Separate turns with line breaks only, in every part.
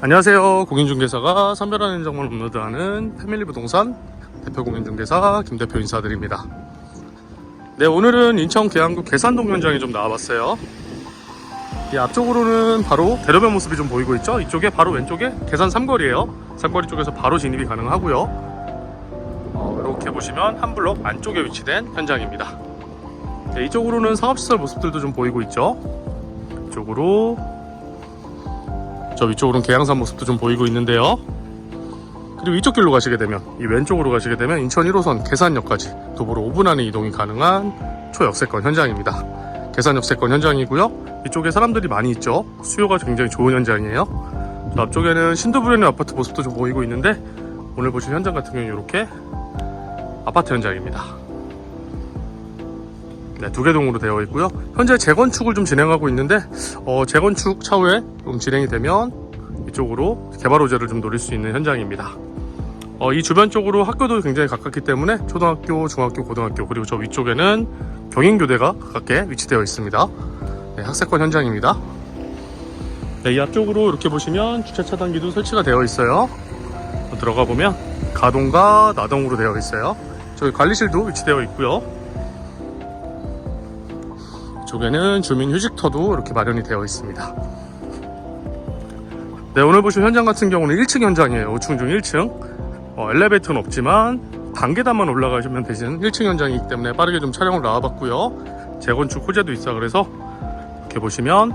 안녕하세요. 공인중개사가 선별한 현장만 업로드하는 패밀리 부동산 대표 공인중개사 김 대표 인사드립니다. 네, 오늘은 인천 계양구 계산동 현장에 좀 나와봤어요. 이 앞쪽으로는 바로 대로변 모습이 좀 보이고 있죠. 이쪽에 바로 왼쪽에 계산 삼거리예요. 삼거리 쪽에서 바로 진입이 가능하고요. 어, 이렇게 보시면 한 블록 안쪽에 위치된 현장입니다. 네, 이쪽으로는 상업시설 모습들도 좀 보이고 있죠. 이쪽으로 저 위쪽으로는 계양산 모습도 좀 보이고 있는데요. 그리고 이쪽 길로 가시게 되면 이 왼쪽으로 가시게 되면 인천 1호선 계산역까지 도보로 5분 안에 이동이 가능한 초역세권 현장입니다. 계산 역세권 현장이고요. 이쪽에 사람들이 많이 있죠. 수요가 굉장히 좋은 현장이에요. 저 앞쪽에는 신도브레는 아파트 모습도 좀 보이고 있는데 오늘 보실 현장 같은 경우는 이렇게 아파트 현장입니다. 네, 두 개 동으로 되어 있고요. 현재 재건축을 좀 진행하고 있는데 어, 재건축 차후에 좀 진행이 되면 이쪽으로 개발 호재를 좀 노릴 수 있는 현장입니다. 어, 이 주변 쪽으로 학교도 굉장히 가깝기 때문에 초등학교, 중학교, 고등학교 그리고 저 위쪽에는 경인교대가 가깝게 위치되어 있습니다. 네, 학세권 현장입니다. 네, 이 앞쪽으로 이렇게 보시면 주차 차단기도 설치가 되어 있어요. 들어가 보면 가동과 나동으로 되어 있어요. 저기 관리실도 위치되어 있고요. 이쪽에는 주민 휴식터도 이렇게 마련이 되어 있습니다. 네, 오늘 보실 현장 같은 경우는 1층 현장이에요. 5층 중 1층. 어, 엘리베이터는 없지만 단계단만 올라가시면 되시는 1층 현장이기 때문에 빠르게 좀 촬영을 나와봤고요. 재건축 호재도 있어 그래서 이렇게 보시면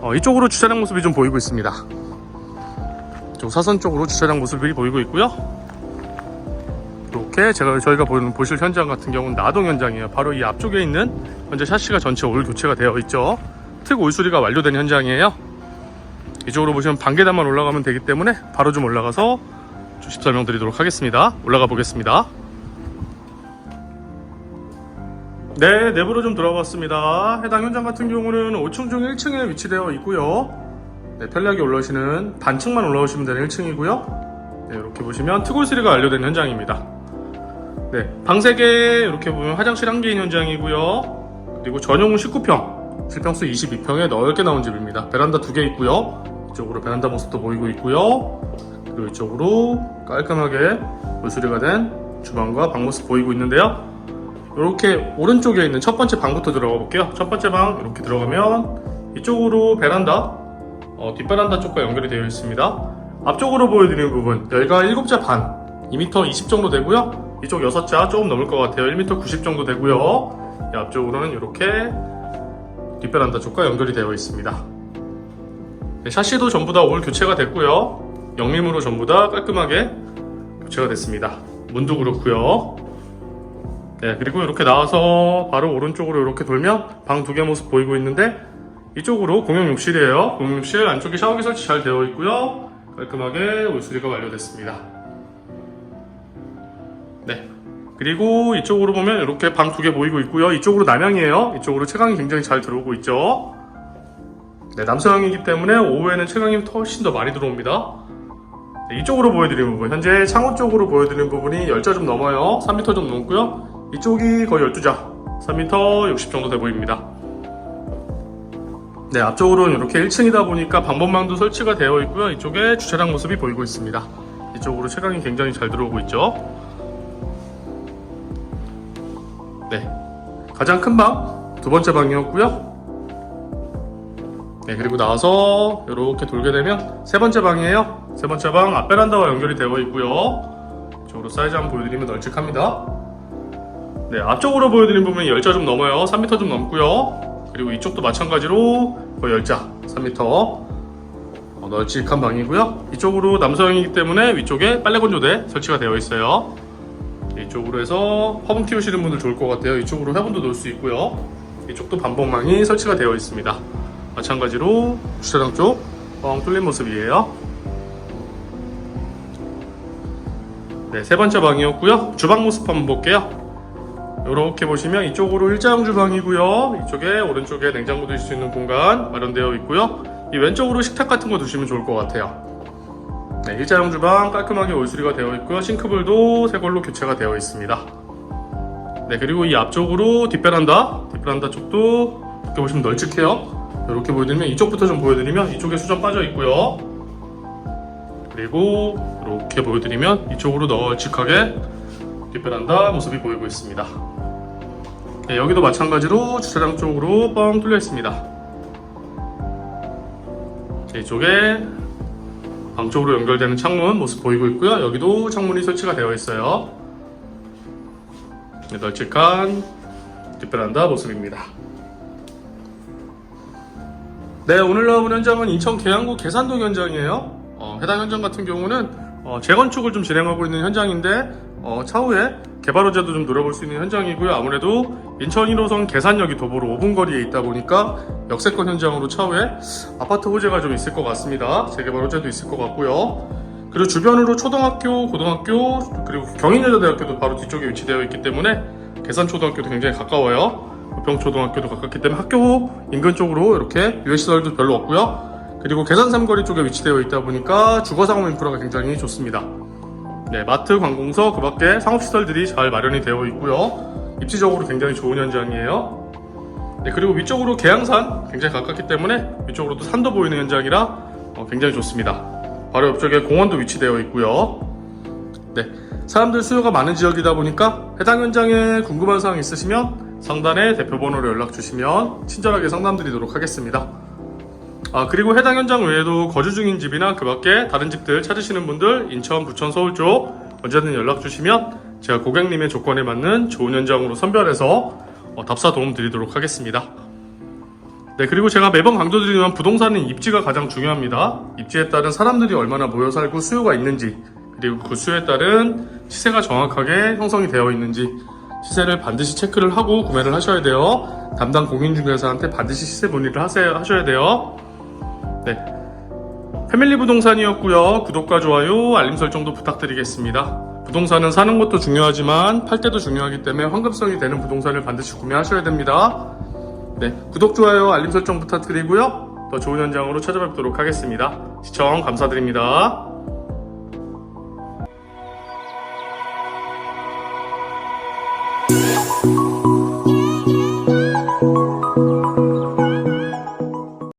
어, 이쪽으로 주차장 모습이 좀 보이고 있습니다. 이쪽 사선 쪽으로 주차장 모습이 보이고 있고요. 이렇게 제가 저희가 보는 보실 현장 같은 경우는 나동 현장이에요. 바로 이 앞쪽에 있는 현재 샤시가 전체 올 교체가 되어 있죠. 특 올수리가 완료된 현장이에요. 이쪽으로 보시면 반계단만 올라가면 되기 때문에 바로 좀 올라가서 주식 설명드리도록 하겠습니다. 올라가 보겠습니다. 네, 내부로 좀 들어봤습니다. 해당 현장 같은 경우는 5층 중 1층에 위치되어 있고요. 네, 편리하게 올라오시는 단층만 올라오시면 되는 1층이고요. 네, 이렇게 보시면 트골3가 완료된 현장입니다. 네, 방 3개 이렇게 보면 화장실 한 개인 현장이고요. 그리고 전용 19평, 실평수 22평에 넓게 나온 집입니다. 베란다 두 개 있고요. 이쪽으로 베란다 모습도 보이고 있고요. 그리고 이쪽으로 깔끔하게 물수리가 된 주방과 방 모습 보이고 있는데요. 이렇게 오른쪽에 있는 첫 번째 방부터 들어가 볼게요. 첫 번째 방 이렇게 들어가면 이쪽으로 베란다, 어, 뒷베란다 쪽과 연결이 되어 있습니다. 앞쪽으로 보여드리는 부분 여기가 7자 반, 2m 20 정도 되고요. 이쪽 6자 조금 넘을 것 같아요. 1m 90 정도 되고요. 이 앞쪽으로는 이렇게 뒷베란다 쪽과 연결이 되어 있습니다. 네, 샤시도 전부 다 올 교체가 됐고요. 영림으로 전부 다 깔끔하게 교체가 됐습니다. 문도 그렇고요. 네, 그리고 이렇게 나와서 바로 오른쪽으로 이렇게 돌면 방 두 개 모습 보이고 있는데 이쪽으로 공용 욕실이에요. 공용 욕실 안쪽에 샤워기 설치 잘 되어 있고요. 깔끔하게 올수리가 완료됐습니다. 그리고 이쪽으로 보면 이렇게 방 두 개 보이고 있고요. 이쪽으로 남향이에요. 이쪽으로 채광이 굉장히 잘 들어오고 있죠. 네, 남서향이기 때문에 오후에는 채광이 훨씬 더 많이 들어옵니다. 네, 이쪽으로 보여드리는 부분, 현재 창호 쪽으로 보여드리는 부분이 10자 좀 넘어요. 3m 좀 넘고요. 이쪽이 거의 12자, 3m 60 정도 돼 보입니다. 네, 앞쪽으로는 이렇게 1층이다 보니까 방범망도 설치가 되어 있고요. 이쪽에 주차장 모습이 보이고 있습니다. 이쪽으로 채광이 굉장히 잘 들어오고 있죠. 네, 가장 큰 방, 두 번째 방이었고요. 네, 그리고 나와서 이렇게 돌게 되면 세 번째 방이에요. 세 번째 방 앞베란다와 연결이 되어 있고요. 이쪽으로 사이즈 한번 보여드리면 널찍합니다. 네, 앞쪽으로 보여드린 부분이 10자 좀 넘어요. 3m 좀 넘고요. 그리고 이쪽도 마찬가지로 거의 10자, 3m. 어, 널찍한 방이고요. 이쪽으로 남서형이기 때문에 위쪽에 빨래 건조대 설치가 되어 있어요. 이쪽으로 해서 화분 키우시는 분들 좋을 것 같아요. 이쪽으로 화분도 놓을 수 있고요. 이쪽도 반복망이 설치가 되어 있습니다. 마찬가지로 주차장 쪽뻥 뚫린 모습이에요. 네, 세 번째 방이었고요. 주방 모습 한번 볼게요. 이렇게 보시면 이쪽으로 일자형 주방이고요. 이쪽에 오른쪽에 냉장고 둘수 있는 공간 마련되어 있고요. 이 왼쪽으로 식탁 같은 거 두시면 좋을 것 같아요. 네, 일자형 주방 깔끔하게 올수리가 되어 있고요. 싱크볼도 새 걸로 교체가 되어 있습니다. 네, 그리고 이 앞쪽으로 뒷베란다, 뒷베란다 쪽도 이렇게 보시면 널찍해요. 이렇게 보여드리면 이쪽부터 좀 보여드리면 이쪽에 수전 빠져 있고요. 그리고 이렇게 보여드리면 이쪽으로 널찍하게 뒷베란다 모습이 보이고 있습니다. 네, 여기도 마찬가지로 주차장 쪽으로 뻥 뚫려 있습니다. 네, 이쪽에 방 쪽으로 연결되는 창문 모습 보이고 있고요. 여기도 창문이 설치가 되어 있어요. 네, 널찍한 뒷베란다 모습입니다. 네, 오늘 나와본 현장은 인천 계양구 계산동 현장이에요. 어, 해당 현장 같은 경우는 어, 재건축을 좀 진행하고 있는 현장인데 어, 차후에 개발 호재도 좀 노려볼 수 있는 현장이고요. 아무래도 인천 1호선 계산역이 도보로 5분 거리에 있다 보니까 역세권 현장으로 차후에 아파트 호재가 좀 있을 것 같습니다. 재개발 호재도 있을 것 같고요. 그리고 주변으로 초등학교, 고등학교, 그리고 경인여자대학교도 바로 뒤쪽에 위치되어 있기 때문에 계산초등학교도 굉장히 가까워요. 부평초등학교도 가깝기 때문에 학교 인근 쪽으로 이렇게 유해시설도 별로 없고요. 그리고 계산 삼거리 쪽에 위치되어 있다 보니까 주거 상업 인프라가 굉장히 좋습니다. 네, 마트, 관공서, 그 밖에 상업시설들이 잘 마련이 되어 있고요. 입지적으로 굉장히 좋은 현장이에요. 네, 그리고 위쪽으로 계양산 굉장히 가깝기 때문에 위쪽으로도 산도 보이는 현장이라 어, 굉장히 좋습니다. 바로 옆쪽에 공원도 위치되어 있고요. 네, 사람들 수요가 많은 지역이다 보니까 해당 현장에 궁금한 사항 있으시면 상단에 대표 번호로 연락 주시면 친절하게 상담드리도록 하겠습니다. 아, 그리고 해당 현장 외에도 거주 중인 집이나 그 밖에 다른 집들 찾으시는 분들 인천, 부천, 서울 쪽 언제든 연락 주시면 제가 고객님의 조건에 맞는 좋은 현장으로 선별해서 어, 답사 도움 드리도록 하겠습니다. 네, 그리고 제가 매번 강조드리지만 부동산은 입지가 가장 중요합니다. 입지에 따른 사람들이 얼마나 모여 살고 수요가 있는지, 그리고 그 수요에 따른 시세가 정확하게 형성이 되어 있는지, 시세를 반드시 체크를 하고 구매를 하셔야 돼요. 담당 공인중개사한테 반드시 시세 문의를 하셔야 돼요. 네. 패밀리 부동산이었고요. 구독과 좋아요, 알림 설정도 부탁드리겠습니다. 부동산은 사는 것도 중요하지만 팔 때도 중요하기 때문에 환급성이 되는 부동산을 반드시 구매하셔야 됩니다. 네, 구독, 좋아요, 알림 설정 부탁드리고요. 더 좋은 현장으로 찾아뵙도록 하겠습니다. 시청 감사드립니다.